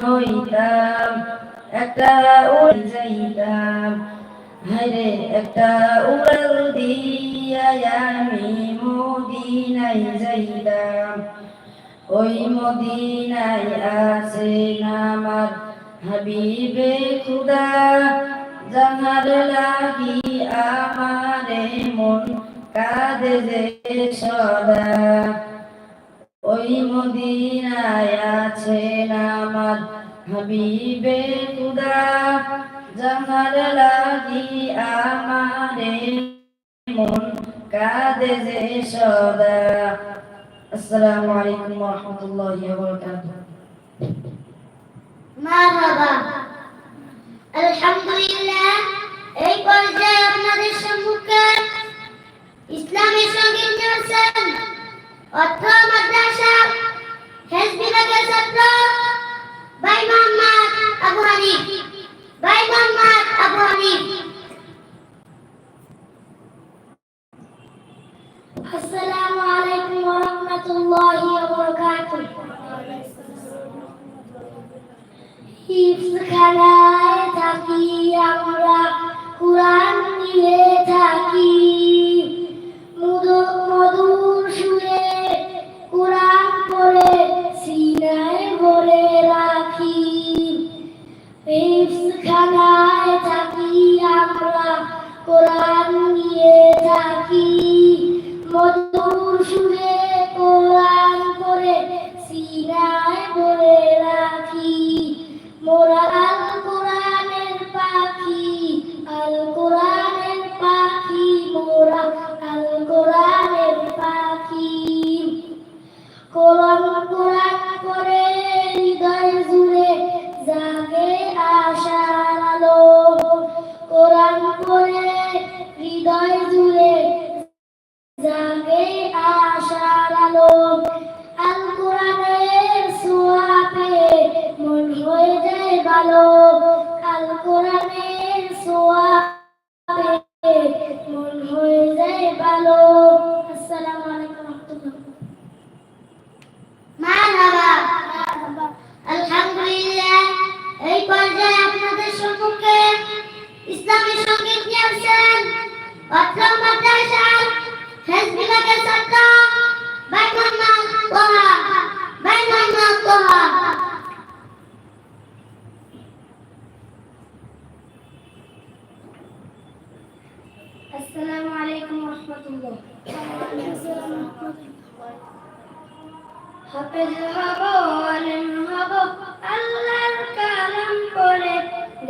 হইতাম একটা উড়ে যাইতাম হায়রে, একটা উড়াল দিয়া আমি মদিনায় যাইতাম ওই মদিনায় আছেন আমার হাবিবে খুদা। যাহার লাগি আমারে মন কাঁদে যে সদা। ওই মদিনায় আছেন আমার খুদা লাগি আমারে মন কাঁদে যে সদা। আসসালামু আলাইকুম ওয়া রাহমাতুল্লাহি ওয়া বারাকাতুহু মারহাবা। আলহামদুলিল্লাহ, এই পর্যায়ে আপনাদের সম্মুখে ইসলামী সংগীত নিয়েছেন আসসালামু আলাইকুম ওয়া রাহমাতুল্লাহি ওয়া বারাকাতুহু হিফখানায় থাকি আমরা কুরআন নিয়ে থাকি মধু مدرسا واطلب مدرسا حزبك سطا بينهما طه بينهما طه السلام عليكم ورحمة الله. وعليكم السلام ورحمة الله. حفظ الهواء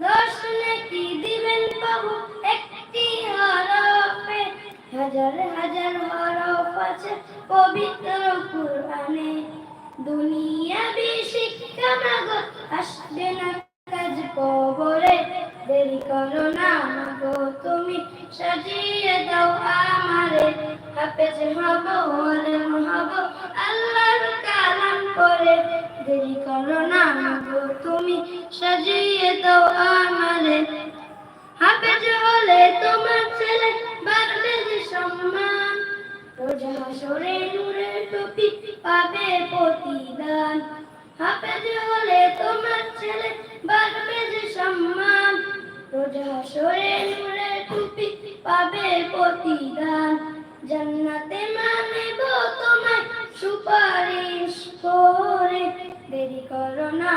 দশ নেকি দিবেন প্রভু একটি হরফে হাজার হাজার হরফ আছে পবিত্র কুরআনে। দুনিয়া শিক্ষা মাগো, আসবে না কাজ কবরে। দেরি করো না মাগো, তুমি সাজিয়ে দাও আমারে। হাফেজ হব আলেম হব, আল্লাহর কালাম পড়ে দেরি করো না মাগো তুমি সাজিয়ে দাও আমারে। হাফেজ হলে তোমার ছেলে বাড়বে যে সম্মান। রোজ হাসরে নূরের টুপি পাবে প্রতিদান। হাফেজ হলে তোমার ছেলে বাড়বে যে সম্মান। রোজ হাসরে নূরের টুপি পাবে প্রতিদান। জান্নাতে মানেব তোমায় সুপারিশ করো। না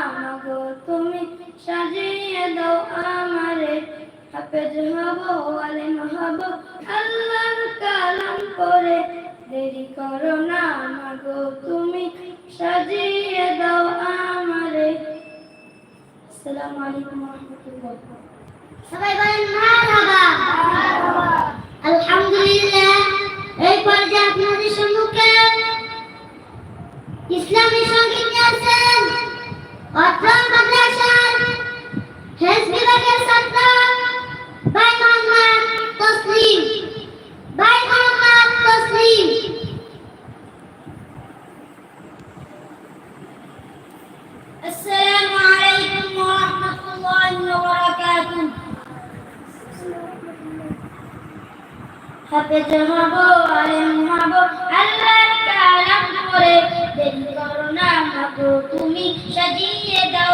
তুমি সাজিয়ে দাও আমারে। হাফেজ হব, আলেম হব, আল্লাহর কালাম করে দেরি করো না তুমি সাজিয়ে দাও আমারে। আলাইকুম রাহমাতুল্লাহ। সবাই বলেন মারহাবা। আলহামদুলিল্লাহ। এই পর্যায়ে হাফেজ হব আলেম হব আল্লাহর কালাম করে দেরি করো না মাগো তুমি সাজিয়ে দাও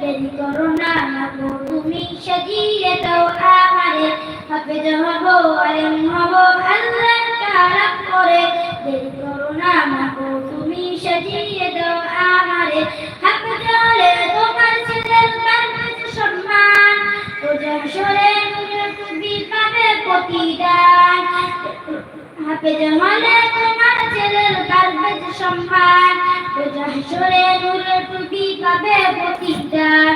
দেরি করো না নাগো তুমি সাজিয়ে দাও আমারে। হাফেজ হব, আলেম হব, আল্লাহর কালাম করে দেরি করো না নাগো তুমি সাজিয়ে দাও আমারে। হাফেজ হলে তোমার ছেলের কাছে সম্মান। রোজা সরে তুমি পাবে প্রতিদান। হাফেজ হলে তোমার ছেলের কাছে সম্মান। রোজা সরে নূরে তুমি পাবে প্রতিদান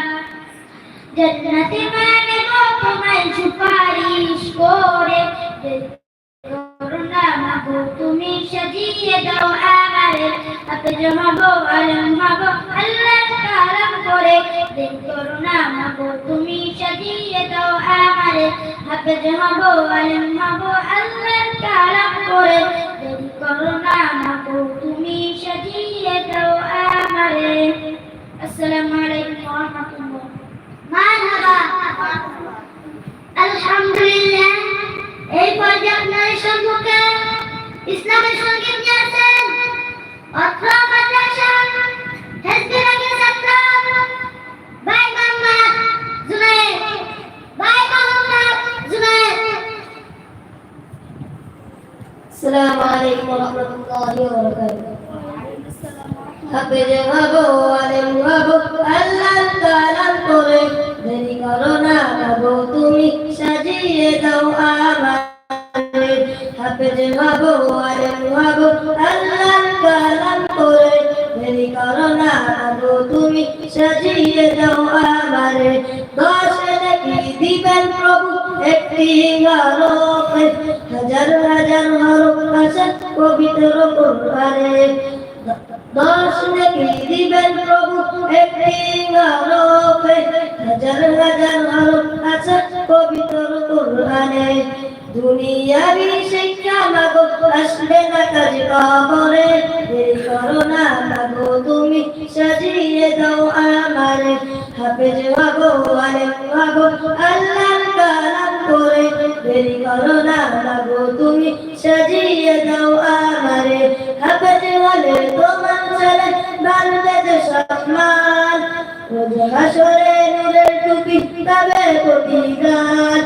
জান্নাতে মানে তোমায় মাগো, তুমি সাজিয়ে দাও আমারে। হাফেজ হব আলম মাগো হব আলম হব আল্লাহর কালাম করে। হাফেজ হব আলেম হব আল্লাহর কালাম করে দেরি করো না বাবু তুমি সাজিয়ে দাও আমারে হাফেজ হব আলেম হব আল্লাহর কালাম করে দেরি করো না বাবু তুমি হাজার হাজার হরফ কোরআনে। দশ নাকি দিবেন প্রভু, একটি হরফে হাজার হাজার হরফ আছে পবিত্র কোরআনে। দুনিয়াবি শিক্ষা মাগো আসবে না কাজ কবরে। দেরি করো না মাগো, তুমি সাজিয়ে দাও আমারে। হাফেজ হব আলেম হব আল্লাহর কালাম করে। দেরি করো না মাগো, তুমি সাজিয়ে দাও আমারে। হাফেজ ছেলে বাড়বে যে সম্মান রোজ হাসরে নূরের টুপি পাবে প্রতিদান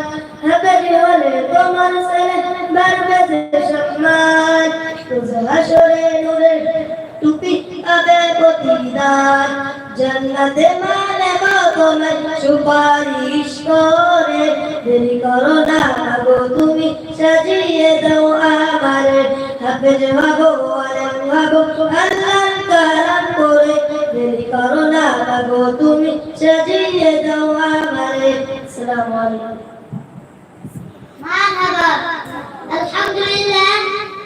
হাফেজ হলে তোমার ছেলে বাড়বে যে সম্মান রোজ হাসরে সুপারিশ করে। দেরি করো না গো তুমি, সাজিয়ে দাও আমারে হাফেজ হব আলেম হব আল্লাহর গো তুমি সাজিয়ে দাও আমারে। আসসালামু আলাইকুম। মারহাবা। আলহামদুলিল্লাহ।